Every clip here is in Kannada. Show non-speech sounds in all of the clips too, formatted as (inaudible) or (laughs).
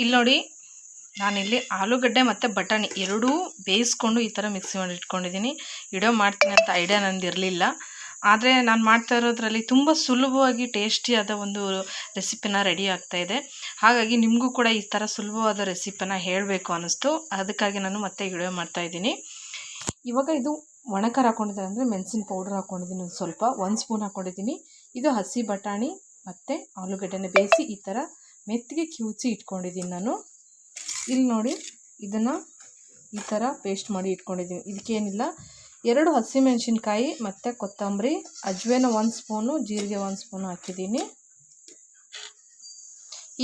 ಇಲ್ಲಿ ನೋಡಿ, ನಾನಿಲ್ಲಿ ಆಲೂಗಡ್ಡೆ ಮತ್ತು ಬಟಾಣಿ ಎರಡೂ ಬೇಯಿಸ್ಕೊಂಡು ಈ ಥರ ಮಿಕ್ಸಿ ಮಾಡಿ ಇಟ್ಕೊಂಡಿದ್ದೀನಿ. ವಿಡಿಯೋ ಮಾಡ್ತೀನಿ ಅಂತ ಐಡಿಯಾ ನಂದು ಇರಲಿಲ್ಲ. ಆದರೆ ನಾನು ಮಾಡ್ತಾ ಇರೋದ್ರಲ್ಲಿ ತುಂಬ ಸುಲಭವಾಗಿ ಟೇಸ್ಟಿಯಾದ ಒಂದು ರೆಸಿಪಿನ ರೆಡಿ ಆಗ್ತಾ ಇದೆ. ಹಾಗಾಗಿ ನಿಮಗೂ ಕೂಡ ಈ ಥರ ಸುಲಭವಾದ ರೆಸಿಪಿನ ಹೇಳಬೇಕು ಅನ್ನಿಸ್ತು. ಅದಕ್ಕಾಗಿ ನಾನು ಮತ್ತೆ ವಿಡಿಯೋ ಮಾಡ್ತಾಯಿದ್ದೀನಿ ಇವಾಗ ಇದು ಒಣಕಾರ ಹಾಕ್ಕೊಂಡಿದ್ದೀನಿ ಅಂದರೆ ಮೆಣಸಿನ ಪೌಡರ್ ಹಾಕ್ಕೊಂಡಿದ್ದೀನಿ ಒಂದು ಸ್ವಲ್ಪ. ಒಂದು ಸ್ಪೂನ್ ಹಾಕ್ಕೊಂಡಿದ್ದೀನಿ ಇದು ಹಸಿ ಬಟಾಣಿ ಮತ್ತು ಆಲೂಗಡ್ಡೆನ ಬೇಯಿಸಿ ಈ ಥರ ಮೆತ್ತಿಗೆ ಕಿವುಚಿ ಇಟ್ಕೊಂಡಿದ್ದೀನಿ ನಾನು. ಇಲ್ಲಿ ನೋಡಿ, ಇದನ್ನು ಈ ಥರ ಪೇಸ್ಟ್ ಮಾಡಿ ಇಟ್ಕೊಂಡಿದ್ದೀನಿ. ಇದಕ್ಕೇನಿಲ್ಲ. ಎರಡು ಹಸಿಮೆಣಸಿನ್ಕಾಯಿ ಮತ್ತು ಕೊತ್ತಂಬರಿ, ಅಜ್ವೇನ ಒಂದು ಸ್ಪೂನು, ಜೀರಿಗೆ ಒಂದು ಸ್ಪೂನು ಹಾಕಿದ್ದೀನಿ.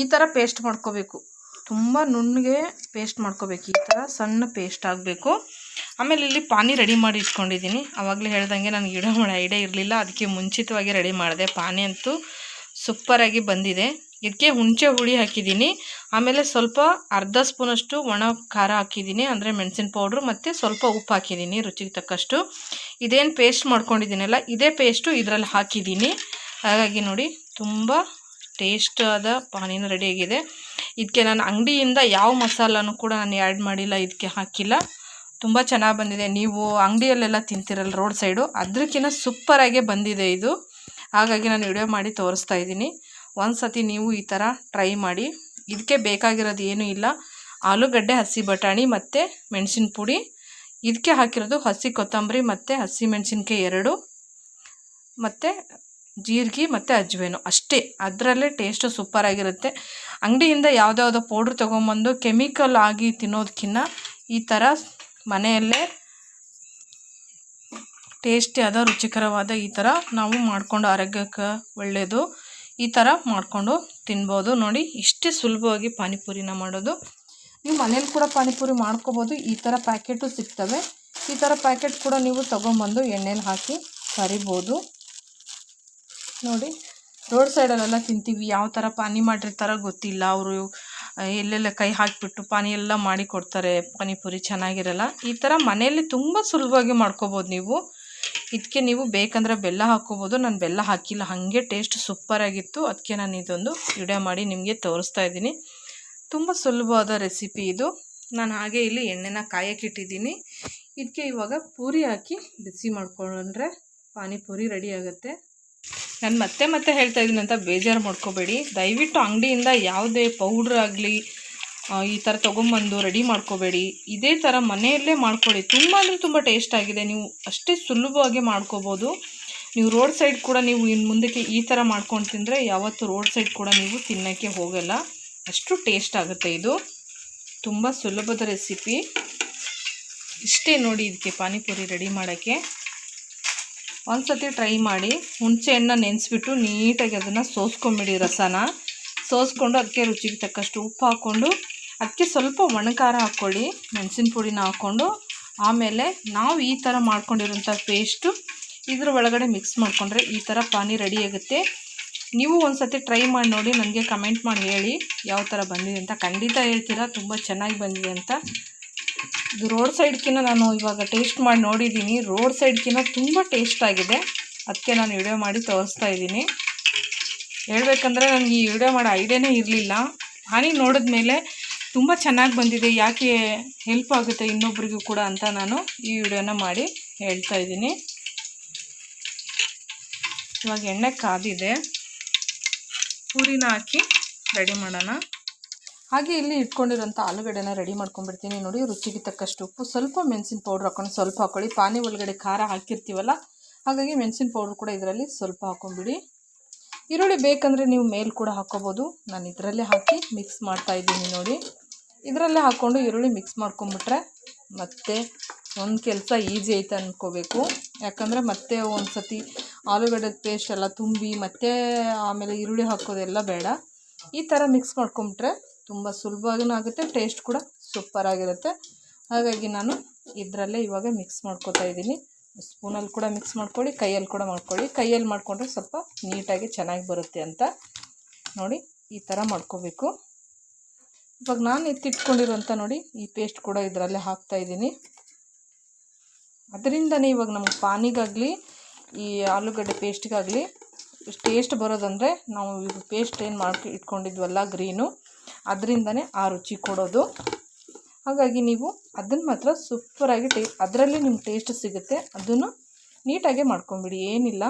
ಈ ಥರ ಪೇಸ್ಟ್ ಮಾಡ್ಕೋಬೇಕು. ತುಂಬ ನುಣ್ಣಗೆ ಪೇಸ್ಟ್ ಮಾಡ್ಕೋಬೇಕು. ಈ ಥರ ಸಣ್ಣ ಪೇಸ್ಟ್ ಆಗಬೇಕು. ಆಮೇಲೆ ಇಲ್ಲಿ ಪಾನಿ ರೆಡಿ ಮಾಡಿ ಇಟ್ಕೊಂಡಿದ್ದೀನಿ. ಆವಾಗಲೇ ಹೇಳ್ದಂಗೆ ನನಗೆ ಇಡೋ (laughs) ಐಡಿಯಾ ಇರಲಿಲ್ಲ. ಅದಕ್ಕೆ ಮುಂಚಿತವಾಗಿ ರೆಡಿ ಮಾಡಿದೆ. ಪಾನಿ ಅಂತೂ ಸೂಪರಾಗಿ ಬಂದಿದೆ. ಇದಕ್ಕೆ ಹುಣಸೆ ಹುಳಿ ಹಾಕಿದ್ದೀನಿ. ಆಮೇಲೆ ಸ್ವಲ್ಪ ಅರ್ಧ ಸ್ಪೂನಷ್ಟು ಒಣ ಖಾರ ಹಾಕಿದ್ದೀನಿ. ಅಂದರೆ ಮೆಣಸಿನ ಪೌಡ್ರು ಮತ್ತು ಸ್ವಲ್ಪ ಉಪ್ಪು ಹಾಕಿದ್ದೀನಿ ರುಚಿಗೆ ತಕ್ಕಷ್ಟು. ಇದೇನು ಪೇಸ್ಟ್ ಮಾಡ್ಕೊಂಡಿದ್ದೀನಲ್ಲ, ಇದೇ ಪೇಸ್ಟು ಇದರಲ್ಲಿ ಹಾಕಿದ್ದೀನಿ. ಹಾಗಾಗಿ ನೋಡಿ ತುಂಬ ಟೇಸ್ಟ್ ಆದ ಪಾನಿನ ರೆಡಿಯಾಗಿದೆ ಇದಕ್ಕೆ ನಾನು ಅಂಗಡಿಯಿಂದ ಯಾವ ಮಸಾಲನೂ ಕೂಡ ನಾನು ಆ್ಯಡ್ ಮಾಡಿಲ್ಲ ಇದಕ್ಕೆ ಹಾಕಿಲ್ಲ. ತುಂಬ ಚೆನ್ನಾಗಿ ಬಂದಿದೆ. ನೀವು ಅಂಗಡಿಯಲ್ಲೆಲ್ಲ ತಿಂತಿರಲ್ಲ ರೋಡ್ ಸೈಡು ಅದಕ್ಕಿಂತ ಸೂಪರಾಗೇ ಬಂದಿದೆ ಇದು. ಹಾಗಾಗಿ ನಾನು ವಿಡಿಯೋ ಮಾಡಿ ತೋರಿಸ್ತಾ ಇದ್ದೀನಿ. ಒಂದು ಸತಿ ನೀವು ಈ ಥರ ಟ್ರೈ ಮಾಡಿ ಇದಕ್ಕೆ ಬೇಕಾಗಿರೋದು ಏನೂ ಇಲ್ಲ. ಆಲೂಗಡ್ಡೆ, ಹಸಿ ಬಟಾಣಿ ಮತ್ತು ಮೆಣಸಿನ ಪುಡಿ. ಇದಕ್ಕೆ ಹಾಕಿರೋದು ಹಸಿ ಕೊತ್ತಂಬರಿ ಮತ್ತು ಹಸಿ ಮೆಣಸಿನ್ಕಾಯಿ ಎರಡು ಮತ್ತು ಜೀರಿಗೆ ಮತ್ತು ಅಜ್ವೇನು. ಅಷ್ಟೇ. ಅದರಲ್ಲೇ ಟೇಸ್ಟು ಸೂಪರಾಗಿರುತ್ತೆ ಅಂಗಡಿಯಿಂದ ಯಾವುದ್ಯಾವುದೋ ಪೌಡ್ರ್ ತೊಗೊಂಬಂದು ಕೆಮಿಕಲ್ ಆಗಿ ತಿನ್ನೋದಕ್ಕಿಂತ ಈ ಥರ ಮನೆಯಲ್ಲೇ ಟೇಸ್ಟಿ ಆದ, ರುಚಿಕರವಾದ ಈ ಥರ ನಾವು ಮಾಡಿಕೊಂಡು ಆರೋಗ್ಯಕ್ಕೆ ಒಳ್ಳೆಯದು ಈ ಥರ ಮಾಡಿಕೊಂಡು ತಿನ್ಬೋದು. ನೋಡಿ, ಇಷ್ಟೇ ಸುಲಭವಾಗಿ ಪಾನಿಪುರಿನ ಮಾಡೋದು. ನೀವು ಮನೇಲಿ ಕೂಡ ಪಾನಿಪುರಿ ಮಾಡ್ಕೋಬೋದು. ಈ ಥರ ಪ್ಯಾಕೆಟು ಸಿಗ್ತವೆ. ಈ ಥರ ಪ್ಯಾಕೆಟ್ ಕೂಡ ನೀವು ತೊಗೊಂಬಂದು ಎಣ್ಣೆಲಿ ಹಾಕಿ ಕರಿಬೋದು. ನೋಡಿ, ರೋಡ್ ಸೈಡಲ್ಲೆಲ್ಲ ತಿಂತೀವಿ. ಯಾವ ಥರ ಪಾನಿ ಮಾಡಿರ್ತಾರೋ ಗೊತ್ತಿಲ್ಲ. ಅವರು ಎಲ್ಲೆಲ್ಲ ಕೈ ಹಾಕಿಬಿಟ್ಟು ಪಾನಿ ಎಲ್ಲ ಮಾಡಿ ಕೊಡ್ತಾರೆ. ಪಾನಿಪುರಿ ಚೆನ್ನಾಗಿರಲ್ಲ. ಈ ಥರ ಮನೆಯಲ್ಲಿ ತುಂಬ ಸುಲಭವಾಗಿ ಮಾಡ್ಕೋಬೋದು ನೀವು. ಇದಕ್ಕೆ ನೀವು ಬೇಕಂದ್ರೆ ಬೆಲ್ಲ ಹಾಕ್ಕೋಬೋದು. ನಾನು ಬೆಲ್ಲ ಹಾಕಿಲ್ಲ. ಹಾಗೆ ಟೇಸ್ಟ್ ಸೂಪರಾಗಿತ್ತು. ಅದಕ್ಕೆ ನಾನು ಇದೊಂದು ವಿಡಿಯೋ ಮಾಡಿ ನಿಮಗೆ ತೋರಿಸ್ತಾ ಇದ್ದೀನಿ. ತುಂಬ ಸುಲಭವಾದ ರೆಸಿಪಿ ಇದು. ನಾನು ಹಾಗೆ ಇಲ್ಲಿ ಎಣ್ಣೆನ ಕಾಯಕ್ಕಿಟ್ಟಿದ್ದೀನಿ ಇದಕ್ಕೆ ಇವಾಗ ಪೂರಿ ಹಾಕಿ ಬಿಸಿ ಮಾಡ್ಕೊಂಡ್ರೆ ಪಾನಿಪುರಿ ರೆಡಿ ಆಗುತ್ತೆ. ನಾನು ಮತ್ತೆ ಮತ್ತೆ ಹೇಳ್ತಾ ಇದ್ದೀನಿ ಅಂತ ಬೇಜಾರು ಮಾಡ್ಕೋಬೇಡಿ. ದಯವಿಟ್ಟು ಅಂಗಡಿಯಿಂದ ಯಾವುದೇ ಪೌಡ್ರ್ ಆಗಲಿ ಈ ಥರ ತೊಗೊಂಬಂದು ರೆಡಿ ಮಾಡ್ಕೋಬೇಡಿ. ಇದೇ ಥರ ಮನೆಯಲ್ಲೇ ಮಾಡ್ಕೊಳ್ಳಿ. ತುಂಬ ಅಂದರೆ ತುಂಬ ಟೇಸ್ಟ್ ಆಗಿದೆ. ನೀವು ಅಷ್ಟೇ ಸುಲಭವಾಗಿ ಮಾಡ್ಕೋಬೋದು. ನೀವು ರೋಡ್ ಸೈಡ್ ಕೂಡ ನೀವು ಇನ್ನು ಮುಂದಕ್ಕೆ ಈ ಥರ ಮಾಡ್ಕೊಂಡು ತಿಂದರೆ ಯಾವತ್ತು ರೋಡ್ ಸೈಡ್ ಕೂಡ ನೀವು ತಿನ್ನೋಕ್ಕೆ ಹೋಗಲ್ಲ. ಅಷ್ಟು ಟೇಸ್ಟ್ ಆಗುತ್ತೆ ಇದು. ತುಂಬ ಸುಲಭದ ರೆಸಿಪಿ ಇಷ್ಟೇ ನೋಡಿ ಇದಕ್ಕೆ ಪಾನಿಪುರಿ ರೆಡಿ ಮಾಡೋಕ್ಕೆ. ಒಂದು ಸತಿ ಟ್ರೈ ಮಾಡಿ. ಹುಣಸೆ ಹಣ್ಣು ನೆನೆಸ್ಬಿಟ್ಟು ನೀಟಾಗಿ ಅದನ್ನು ಸೋಸ್ಕೊಂಬಿಡಿ ರಸನ. ಸೋಸ್ಕೊಂಡು ಅದಕ್ಕೆ ರುಚಿಗೆ ತಕ್ಕಷ್ಟು ಉಪ್ಪು ಹಾಕ್ಕೊಂಡು ಅದಕ್ಕೆ ಸ್ವಲ್ಪ ಒಣಖಾರ ಹಾಕ್ಕೊಳ್ಳಿ, ಮೆಣಸಿನ ಪುಡಿನ ಹಾಕ್ಕೊಂಡು, ಆಮೇಲೆ ನಾವು ಈ ಥರ ಮಾಡ್ಕೊಂಡಿರೋಂಥ ಪೇಸ್ಟು ಇದ್ರ ಒಳಗಡೆ ಮಿಕ್ಸ್ ಮಾಡಿಕೊಂಡ್ರೆ ಈ ಥರ ಪಾನಿ ರೆಡಿ ಆಗುತ್ತೆ. ನೀವು ಒಂದು ಸತಿ ಟ್ರೈ ಮಾಡಿ ನೋಡಿ, ನನಗೆ ಕಮೆಂಟ್ ಮಾಡಿ ಹೇಳಿ ಯಾವ ಥರ ಬಂದಿದೆ ಅಂತ. ಖಂಡಿತ ಹೇಳ್ತೀರಾ, ತುಂಬ ಚೆನ್ನಾಗಿ ಬಂದಿದೆ ಅಂತ. ಇದು ರೋಡ್ ಸೈಡ್ಕಿನ್ನ ನಾನು ಇವಾಗ ಟೇಸ್ಟ್ ಮಾಡಿ ನೋಡಿದ್ದೀನಿ. ರೋಡ್ ಸೈಡ್ಕಿನ್ನ ತುಂಬ ಟೇಸ್ಟ್ ಆಗಿದೆ. ಅದಕ್ಕೆ ನಾನು ವಿಡಿಯೋ ಮಾಡಿ ತೋರಿಸ್ತಾ ಇದ್ದೀನಿ. ಹೇಳ್ಬೇಕಂದ್ರೆ ನನಗೆ ಈ ವಿಡಿಯೋ ಮಾಡೋ ಐಡಿಯಾನೇ ಇರಲಿಲ್ಲ. ಹಾನಿ ನೋಡಿದ ಮೇಲೆ ತುಂಬ ಚೆನ್ನಾಗಿ ಬಂದಿದೆ, ಯಾಕೆ ಹೆಲ್ಪ್ ಆಗುತ್ತೆ ಇನ್ನೊಬ್ರಿಗೂ ಕೂಡ ಅಂತ ನಾನು ಈ ವಿಡಿಯೋನ ಮಾಡಿ ಹೇಳ್ತಾ ಇದ್ದೀನಿ. ಇವಾಗ ಎಣ್ಣೆ ಕಾದಿದೆ. ಪೂರಿನ ಹಾಕಿ ರೆಡಿ ಮಾಡೋಣ. ಹಾಗೆ ಇಲ್ಲಿ ಇಟ್ಕೊಂಡಿರೋಂಥ ಆಲೂಗಡ್ಡೆನ ರೆಡಿ ಮಾಡ್ಕೊಂಡ್ಬಿಡ್ತೀನಿ. ನೋಡಿ, ರುಚಿಗೆ ತಕ್ಕಷ್ಟು ಉಪ್ಪು. ಸ್ವಲ್ಪ ಮೆಣಸಿನ ಪೌಡ್ರ್ ಹಾಕೊಂಡು ಸ್ವಲ್ಪ ಹಾಕ್ಕೊಳ್ಳಿ ಪಾನಿ ಒಳಗಡೆ ಖಾರ ಹಾಕಿರ್ತೀವಲ್ಲ, ಹಾಗಾಗಿ ಮೆಣಸಿನ ಪೌಡ್ರ್ ಕೂಡ ಇದರಲ್ಲಿ ಸ್ವಲ್ಪ ಹಾಕೊಂಡ್ಬಿಡಿ ಈರುಳ್ಳಿ ಬೇಕಂದರೆ ನೀವು ಮೇಲೆ ಕೂಡ ಹಾಕ್ಕೋಬೋದು ನಾನು ಇದರಲ್ಲೇ ಹಾಕಿ ಮಿಕ್ಸ್ ಮಾಡ್ತಾ ಇದ್ದೀನಿ ನೋಡಿ. ಇದರಲ್ಲೇ ಹಾಕ್ಕೊಂಡು ಈರುಳ್ಳಿ ಮಿಕ್ಸ್ ಮಾಡ್ಕೊಂಬಿಟ್ರೆ ಮತ್ತೆ ಒಂದು ಕೆಲಸ ಈಜಿ ಐತೆ ಅಂದ್ಕೋಬೇಕು ಯಾಕಂದರೆ ಮತ್ತೆ ಒಂದು ಸತಿ ಆಲೂಗಡ್ಡೆ ಪೇಸ್ಟ್ ಎಲ್ಲ ತುಂಬಿ ಮತ್ತೆ ಆಮೇಲೆ ಈರುಳ್ಳಿ ಹಾಕೋದೆಲ್ಲ ಬೇಡ. ಈ ಥರ ಮಿಕ್ಸ್ ಮಾಡ್ಕೊಂಬಿಟ್ರೆ ತುಂಬ ಸುಲಭವಾಗೂ ಆಗುತ್ತೆ ಟೇಸ್ಟ್ ಕೂಡ ಸೂಪರಾಗಿರುತ್ತೆ ಹಾಗಾಗಿ ನಾನು ಇದರಲ್ಲೇ ಇವಾಗ ಮಿಕ್ಸ್ ಮಾಡ್ಕೋತಾ ಇದ್ದೀನಿ. ಸ್ಪೂನಲ್ಲಿ ಕೂಡ ಮಿಕ್ಸ್ ಮಾಡ್ಕೊಳ್ಳಿ, ಕೈಯಲ್ಲಿ ಕೂಡ ಮಾಡ್ಕೊಳ್ಳಿ. ಕೈಯಲ್ಲಿ ಮಾಡಿಕೊಂಡ್ರೆ ಸ್ವಲ್ಪ ನೀಟಾಗಿ ಚೆನ್ನಾಗಿ ಬರುತ್ತೆ ಅಂತ. ನೋಡಿ, ಈ ಥರ ಮಾಡ್ಕೋಬೇಕು. ಇವಾಗ ನಾನು ಎತ್ತಿಟ್ಕೊಂಡಿರೋಂಥ ನೋಡಿ, ಈ ಪೇಸ್ಟ್ ಕೂಡ ಇದರಲ್ಲೇ ಹಾಕ್ತಾಯಿದ್ದೀನಿ ಅದರಿಂದನೇ ಇವಾಗ ನಮ್ಗೆ ಪಾನಿಗಾಗಲಿ, ಈ ಆಲೂಗಡ್ಡೆ ಪೇಸ್ಟ್ಗಾಗಲಿ ಟೇಸ್ಟ್ ಬರೋದಂದರೆ ನಾವು ಇದು ಪೇಸ್ಟ್ ಏನು ಮಾಡ್ಕೊ, ಇಟ್ಕೊಂಡಿದ್ವಲ್ಲ ಗ್ರೀನು ಅದರಿಂದನೇ ಆ ರುಚಿ ಕೊಡೋದು. ಹಾಗಾಗಿ ನೀವು ಅದನ್ನು ಮಾತ್ರ ಸೂಪರಾಗಿ ಟೇ, ಅದರಲ್ಲಿ ನಿಮ್ಗೆ ಟೇಸ್ಟ್ ಸಿಗುತ್ತೆ, ಅದನ್ನು ನೀಟಾಗೆ ಮಾಡ್ಕೊಂಬಿಡಿ, ಏನಿಲ್ಲ.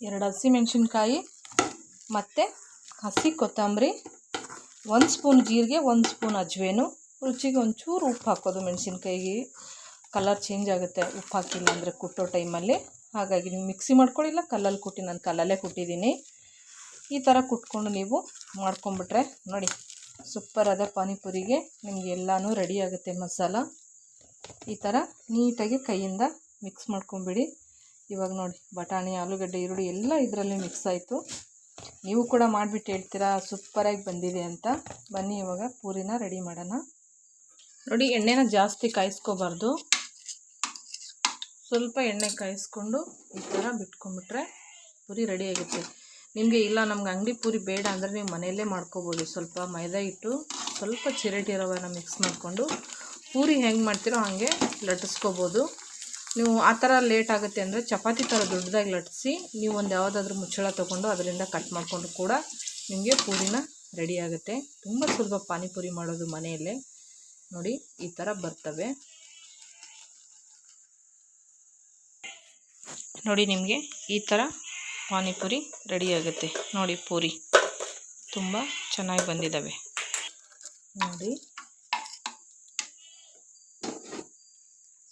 ಎರಡು ಹಸಿಮೆಣ್ಸಿನ್ಕಾಯಿ ಮತ್ತು ಹಸಿ ಕೊತ್ತಂಬರಿ. ಒಂದು ಸ್ಪೂನ್ ಜೀರಿಗೆ, ಒಂದು ಸ್ಪೂನ್ ಅಜ್ವೇನು. ರುಚಿಗೆ ಒಂಚೂರು ಉಪ್ಪು ಹಾಕೋದು ಮೆಣಸಿನ್ಕಾಯಿಗೆ. ಕಲರ್ ಚೇಂಜ್ ಆಗುತ್ತೆ. ಉಪ್ಪು ಹಾಕಿಲ್ಲ ಅಂದರೆ ಕುಟ್ಟೋ ಟೈಮಲ್ಲಿ ಹಾಗಾಗಿ ನೀವು ಮಿಕ್ಸಿ ಮಾಡ್ಕೊಳ್ಳಿಲ್ಲ, ಕಲ್ಲಲ್ಲಿ ಕುಟ್ಟಿ ನಾನು ಕಲ್ಲಲ್ಲೇ ಕುಟ್ಟಿದ್ದೀನಿ. ಈ ಥರ ಕುಟ್ಕೊಂಡು ನೀವು ಮಾಡ್ಕೊಂಬಿಟ್ರೆ ನೋಡಿ ಸೂಪರ್ ಅದ ಪಾನಿಪುರಿಗೆ ನಿಮಗೆ ಎಲ್ಲನೂ ರೆಡಿ ಆಗುತ್ತೆ ಮಸಾಲ. ಈ ಥರ ನೀಟಾಗಿ ಕೈಯಿಂದ ಮಿಕ್ಸ್ ಮಾಡ್ಕೊಂಬಿಡಿ ಇವಾಗ ನೋಡಿ, ಬಟಾಣಿ, ಆಲೂಗಡ್ಡೆ, ಈರುಳ್ಳಿ ಎಲ್ಲ ಇದರಲ್ಲಿ ಮಿಕ್ಸ್ ಆಯಿತು. ನೀವು ಕೂಡ ಮಾಡಿಬಿಟ್ಟು ಹೇಳ್ತೀರಾ? ಸೂಪರಾಗಿ ಬಂದಿದೆ ಅಂತ. ಬನ್ನಿ ಇವಾಗ ಪೂರಿನ ರೆಡಿ ಮಾಡೋಣ. ನೋಡಿ, ಎಣ್ಣೆನ ಜಾಸ್ತಿ ಕಾಯಿಸ್ಕೋಬಾರ್ದು. ಸ್ವಲ್ಪ ಎಣ್ಣೆ ಕಾಯಿಸ್ಕೊಂಡು ಈ ಥರ ಬಿಟ್ಕೊಂಡ್ಬಿಟ್ರೆ ಪೂರಿ ರೆಡಿ ಆಗುತ್ತೆ. ನಿಮಗೆ ಇಲ್ಲ, ನಮ್ಗೆ ಅಂಗಡಿ ಪೂರಿ ಬೇಡ ಅಂದರೆ ನೀವು ಮನೆಯಲ್ಲೇ ಮಾಡ್ಕೋಬೋದು. ಸ್ವಲ್ಪ ಮೈದಾ ಹಿಟ್ಟು, ಸ್ವಲ್ಪ ಚಿರಟಿ ರವೆನ ಮಿಕ್ಸ್ ಮಾಡಿಕೊಂಡು. ಪೂರಿ ಹೆಂಗೆ ಮಾಡ್ತೀರೋ ಹಾಗೆ ಲಟ್ಟಿಸ್ಕೋಬೋದು. ನೀವು ಆ ಥರ ಲೇಟ್ ಆಗುತ್ತೆ ಅಂದರೆ ಚಪಾತಿ ಥರ ದೊಡ್ಡದಾಗಿ ಲಟ್ಟಿಸಿ ನೀವು ಒಂದು ಯಾವುದಾದ್ರೂ ಮುಚ್ಚಳ ತೊಗೊಂಡು ಅದರಿಂದ ಕಟ್ ಮಾಡಿಕೊಂಡು ಕೂಡ ನಿಮಗೆ ಪೂರಿನ ರೆಡಿ ಆಗುತ್ತೆ. ತುಂಬ ಸುಲಭ ಪಾನಿಪುರಿ ಮಾಡೋದು ಮನೆಯಲ್ಲೇ. ನೋಡಿ, ಈ ಥರ ಬರ್ತವೆ. ನೋಡಿ, ನಿಮಗೆ ಈ ಥರ ಪಾನಿಪುರಿ ರೆಡಿ ಆಗುತ್ತೆ. ನೋಡಿ, ಪೂರಿ. ತುಂಬ ಚೆನ್ನಾಗಿ ಬಂದಿದ್ದಾವೆ. ನೋಡಿ.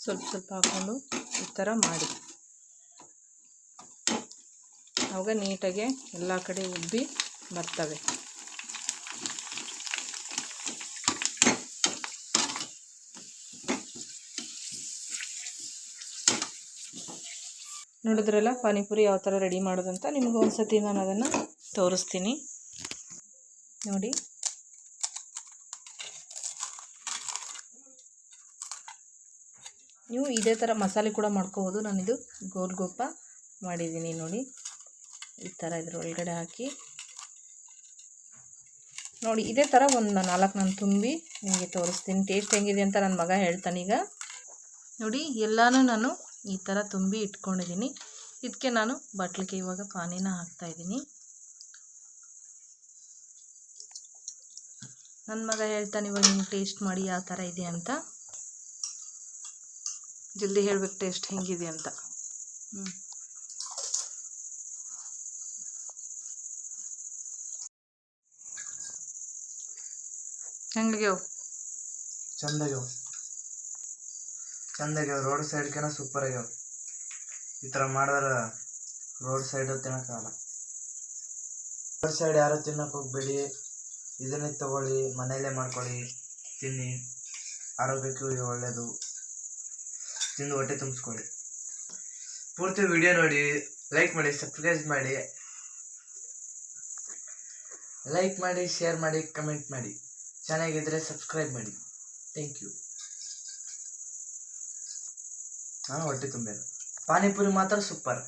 ಸ್ವಲ್ಪ ಸ್ವಲ್ಪ ಹಾಕ್ಕೊಂಡು ಈ ಥರ ಮಾಡಿ. ಆವಾಗ ನೀಟಾಗೆ ಎಲ್ಲ ಕಡೆ ಉಬ್ಬಿ ಬರ್ತವೆ. ನೋಡಿದ್ರಲ್ಲ, ಪಾನಿಪುರಿ ಯಾವ ಥರ ರೆಡಿ ಮಾಡೋದಂತ? ನಿಮ್ಗೆ ಒಂದು ಸತಿ ನಾನು ಅದನ್ನು ತೋರಿಸ್ತೀನಿ. ನೋಡಿ. ನೀವು ಇದೇ ಥರ ಮಸಾಲೆ ಕೂಡ ಮಾಡ್ಕೋಬೋದು. ನಾನಿದು ಗೋಲ್ಗೊಪ್ಪ ಮಾಡಿದ್ದೀನಿ ನೋಡಿ. ಈ ಥರ ಇದ್ರ ಒಳಗಡೆ ಹಾಕಿ. ನೋಡಿ, ಇದೇ ಥರ ಒಂದು ನಾಲ್ಕು ನಾನು ತುಂಬಿ ನಿಮಗೆ ತೋರಿಸ್ತೀನಿ. ಟೇಸ್ಟ್ ಹೆಂಗಿದೆ ಅಂತ ನನ್ನ ಮಗ ಹೇಳ್ತಾನೀಗ ನೋಡಿ, ಎಲ್ಲನೂ ನಾನು ಈ ಥರ ತುಂಬಿ ಇಟ್ಕೊಂಡಿದ್ದೀನಿ. ಇದಕ್ಕೆ ನಾನು ಬಟ್ಲಿಗೆ ಇವಾಗ ಪಾನಿನ ಹಾಕ್ತಾಯಿದ್ದೀನಿ ನನ್ನ ಮಗ ಹೇಳ್ತಾನೆ, ಇವಾಗ ನೀವು ಟೇಸ್ಟ್ ಮಾಡಿ ಯಾವ ಥರ ಇದೆ ಅಂತ. ಜಲ್ದಿ ಹೇಳ್ಬೇಕು ಟೇಸ್ಟ್ ಹೆಂಗಿದೆ ಅಂತ. ಹ್ಞೂ ಚಂದಾಗ್ಯಾವ ಚಂದಾಗ್ಯಾವ ರೋಡ್ ಸೈಡ್ಕೆನ ಸೂಪರ್ ಆಗ್ಯಾವ ಈ ಥರ ಮಾಡಿದ್ರೆ ರೋಡ್ ಸೈಡ್ ತಿನ್ನೋಕ್ಕಾಗಲ್ಲ ರೋಡ್ ಸೈಡ್ ಯಾರು ತಿನ್ನಕ್ಕೆ ಹೋಗ್ಬೇಡಿ. ಇದನ್ನೇ ತಗೊಳ್ಳಿ, ಮನೆಯಲ್ಲೇ ಮಾಡ್ಕೊಳ್ಳಿ, ತಿನ್ನಿ. ಆರೋಗ್ಯಕ್ಕೂ ಒಳ್ಳೇದು. ಒಳ್ಳೆಯದು ತಿಂದು ಹೊಟ್ಟೆ ತುಂಬಿಸ್ಕೊಳ್ಳಿ ಪೂರ್ತಿ ವಿಡಿಯೋ ನೋಡಿ ಲೈಕ್ ಮಾಡಿ ಸಬ್ಸ್ಕ್ರೈಬ್ ಮಾಡಿ. ಲೈಕ್ ಮಾಡಿ ಶೇರ್ ಮಾಡಿ ಕಮೆಂಟ್ ಮಾಡಿ. ಚೆನ್ನಾಗಿದ್ರೆ ಸಬ್ಸ್ಕ್ರೈಬ್ ಮಾಡಿ. ಥ್ಯಾಂಕ್ ಯು ನಾನು ಹೊಟ್ಟೆ ತುಂಬ ಪಾನಿಪುರಿ ಮಾತ್ರ ಸೂಪರ್